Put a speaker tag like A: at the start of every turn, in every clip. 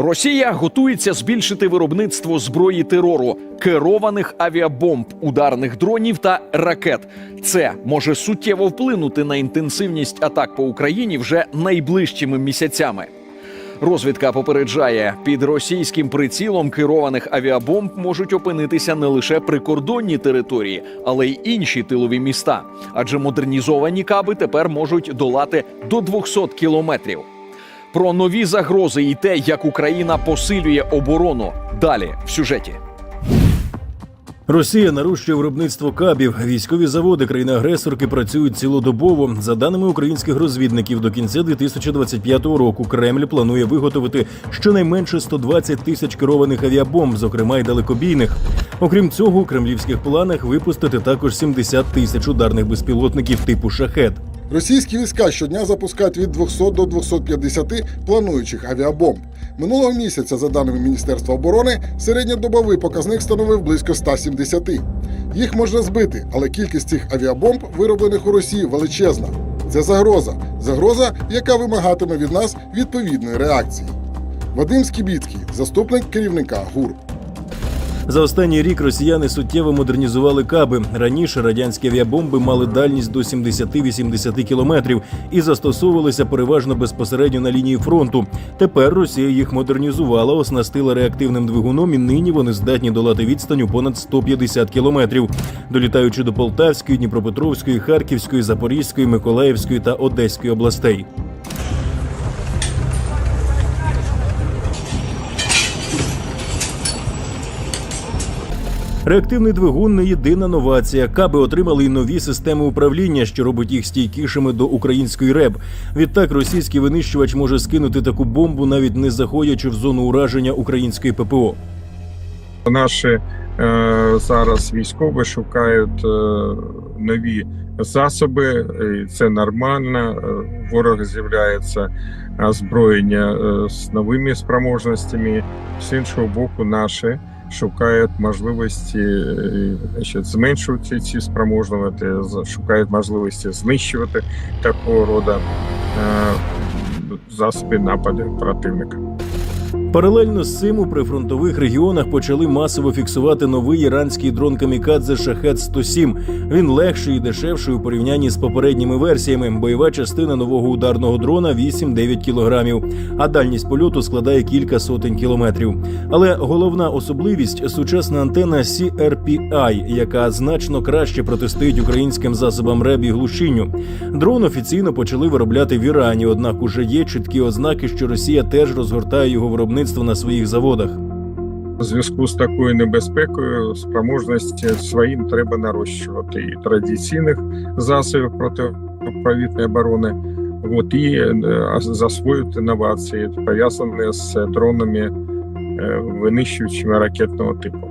A: Росія готується збільшити виробництво зброї терору, керованих авіабомб, ударних дронів та ракет. Це може суттєво вплинути на інтенсивність атак по Україні вже найближчими місяцями. Розвідка попереджає, під російським прицілом керованих авіабомб можуть опинитися не лише прикордонні території, але й інші тилові міста. Адже модернізовані каби тепер можуть долати до 200 кілометрів. Про нові загрози і те, як Україна посилює оборону. Далі в сюжеті.
B: Росія нарощує виробництво кабів. Військові заводи країни-агресорки працюють цілодобово. За даними українських розвідників, до кінця 2025 року Кремль планує виготовити щонайменше 120 тисяч керованих авіабомб, зокрема й далекобійних. Окрім цього, у кремлівських планах випустити також 70 тисяч ударних безпілотників типу шахет.
C: Російські війська щодня запускають від 200 до 250 плануючих авіабомб. Минулого місяця, за даними Міністерства оборони, середньодобовий показник становив близько 170. Їх можна збити, але кількість цих авіабомб, вироблених у Росії, величезна. Це загроза. Загроза, яка вимагатиме від нас відповідної реакції. Вадим Скібіцький, заступник керівника ГУР.
B: За останній рік росіяни суттєво модернізували каби. Раніше радянські авіабомби мали дальність до 70-80 кілометрів і застосовувалися переважно безпосередньо на лінії фронту. Тепер Росія їх модернізувала, оснастила реактивним двигуном, і нині вони здатні долати відстань у понад 150 кілометрів, долітаючи до Полтавської, Дніпропетровської, Харківської, Запорізької, Миколаївської та Одеської областей. Реактивний двигун не єдина новація. Каби отримали й нові системи управління, що робить їх стійкішими до української РЕБ. Відтак російський винищувач може скинути таку бомбу, навіть не заходячи в зону ураження української ППО.
D: Наші е, зараз військові шукають е, нові засоби, і це нормально. Е, Ворог з'являється озброєння з новими спроможностями. З іншого боку, наші шукають можливості е, значить, зменшувати ці спроможності, шукають можливості знищувати такого роду е, засоби нападу противника.
B: Паралельно з цим у прифронтових регіонах почали масово фіксувати новий іранський дрон камікадзе Шахет 107 Він легший і дешевший у порівнянні з попередніми версіями. Бойова частина нового ударного дрона 8-9 кілограмів, а дальність польоту складає кілька сотень кілометрів. Але головна особливість сучасна антена CRPI, яка значно краще протистоїть українським засобам РЕБ і глушінню. Дрон офіційно почали виробляти в Ірані, однак уже є чіткі ознаки, що Росія теж розгортає його виробництво на своїх заводах.
D: У зв'язку з такою небезпекою спроможності своїм треба нарощувати і традиційних засобів протиповітної оборони, от, і е, засвоювати інновації, пов'язані з дронами е, винищувачами ракетного типу.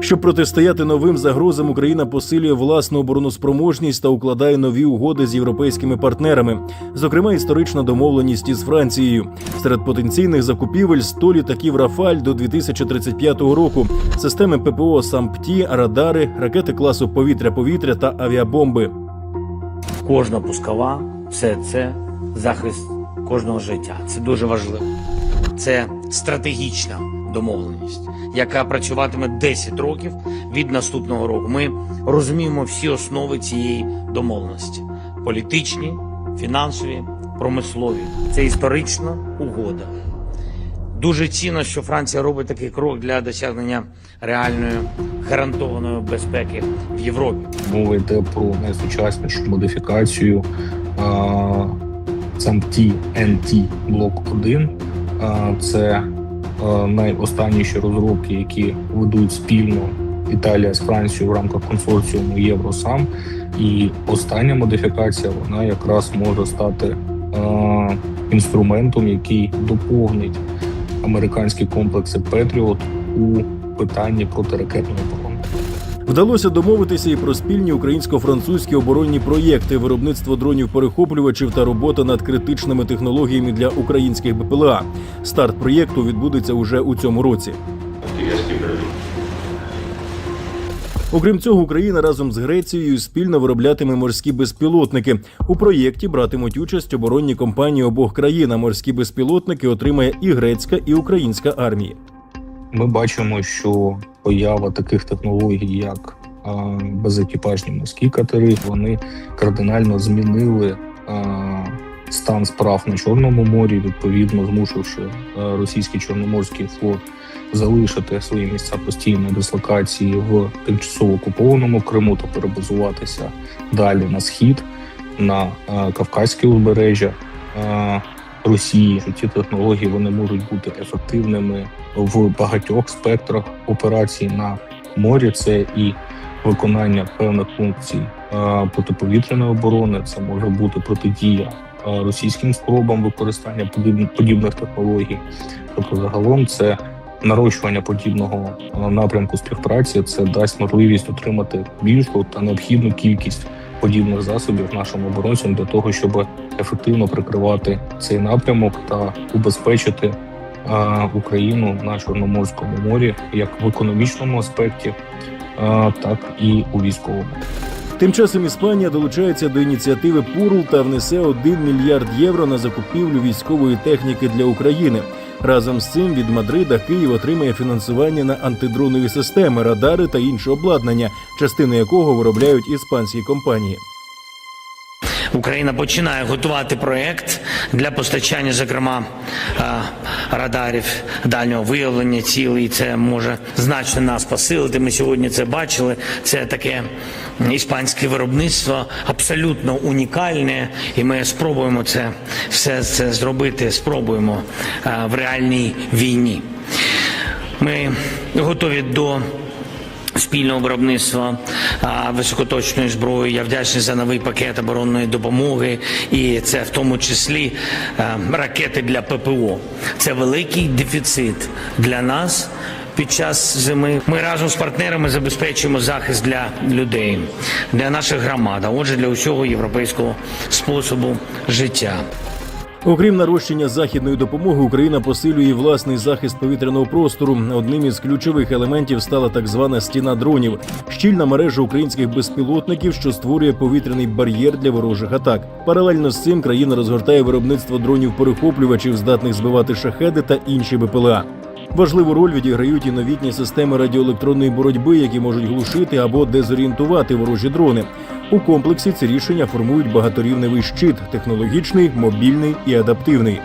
B: Щоб протистояти новим загрозам, Україна посилює власну обороноспроможність та укладає нові угоди з європейськими партнерами, зокрема історична домовленість із Францією. Серед потенційних закупівель 100 літаків Рафаль до 2035 року, системи ППО САМПТІ, радари, ракети класу повітря-повітря та авіабомби.
E: кожна пускова, все це захист кожного життя. Це дуже важливо. Це стратегічна домовленість, яка працюватиме 10 років від наступного року. Ми розуміємо всі основи цієї домовленості: політичні, фінансові, промислові. Це історична угода. Дуже цінно, що Франція робить такий крок для досягнення реальної гарантованої безпеки в Європі.
F: Мова йде про найсучаснішу модифікацію SAMT NT Block 1. А, Це найостанніші розробки, які ведуть спільно Італія з Францією в рамках консорціуму Євросам. І остання модифікація вона якраз може стати а, інструментом, який доповнить американські комплекси Петріот у питанні протиракетної.
B: Вдалося домовитися і про спільні українсько-французькі оборонні проєкти, виробництво дронів-перехоплювачів та робота над критичними технологіями для українських БПЛА. Старт проєкту відбудеться уже у цьому році. Окрім цього, Україна разом з Грецією спільно вироблятиме морські безпілотники. У проєкті братимуть участь оборонні компанії обох країн. А морські безпілотники отримає і грецька, і українська армії.
F: Ми бачимо, що поява таких технологій, як безекіпажні морські катери, вони кардинально змінили стан справ на Чорному морі, відповідно змусивши а, російський чорноморський флот залишити свої місця постійної дислокації в тимчасово окупованому Криму та перебазуватися далі на схід, на а, Кавказьке узбережжя. Росії ці технології вони можуть бути ефективними в багатьох спектрах операцій на морі. Це і виконання певних функцій протиповітряної оборони. Це може бути протидія російським спробам використання подібних технологій. Тобто, загалом, це нарощування подібного напрямку співпраці. Це дасть можливість отримати більшу та необхідну кількість подібних засобів нашим оборонцям для того, щоб ефективно прикривати цей напрямок та убезпечити Україну на Чорноморському морі як в економічному аспекті, так і у військовому.
B: Тим часом Іспанія долучається до ініціативи Пурл та внесе 1 мільярд євро на закупівлю військової техніки для України. Разом з цим від Мадрида Київ отримає фінансування на антидронові системи, радари та інше обладнання, частини якого виробляють іспанські компанії.
E: Україна починає готувати проект для постачання, зокрема е, радарів дальнього виявлення цілей. Це може значно нас посилити. Ми сьогодні це бачили. Це таке іспанське виробництво, абсолютно унікальне, і ми спробуємо це все це зробити. Спробуємо е, в реальній війні. Ми готові до спільного виробництва високоточної зброї. Я вдячний за новий пакет оборонної допомоги, і це в тому числі ракети для ППО. Це великий дефіцит для нас. Під час зими ми разом з партнерами забезпечуємо захист для людей, для наших громад, а отже, для усього європейського способу життя.
B: Окрім нарощення західної допомоги, Україна посилює власний захист повітряного простору. Одним із ключових елементів стала так звана стіна дронів, щільна мережа українських безпілотників, що створює повітряний бар'єр для ворожих атак. Паралельно з цим країна розгортає виробництво дронів-перехоплювачів, здатних збивати шахеди та інші БПЛА. Важливу роль відіграють і новітні системи радіоелектронної боротьби, які можуть глушити або дезорієнтувати ворожі дрони. У комплексі ці рішення формують багаторівневий щит технологічний, мобільний і адаптивний.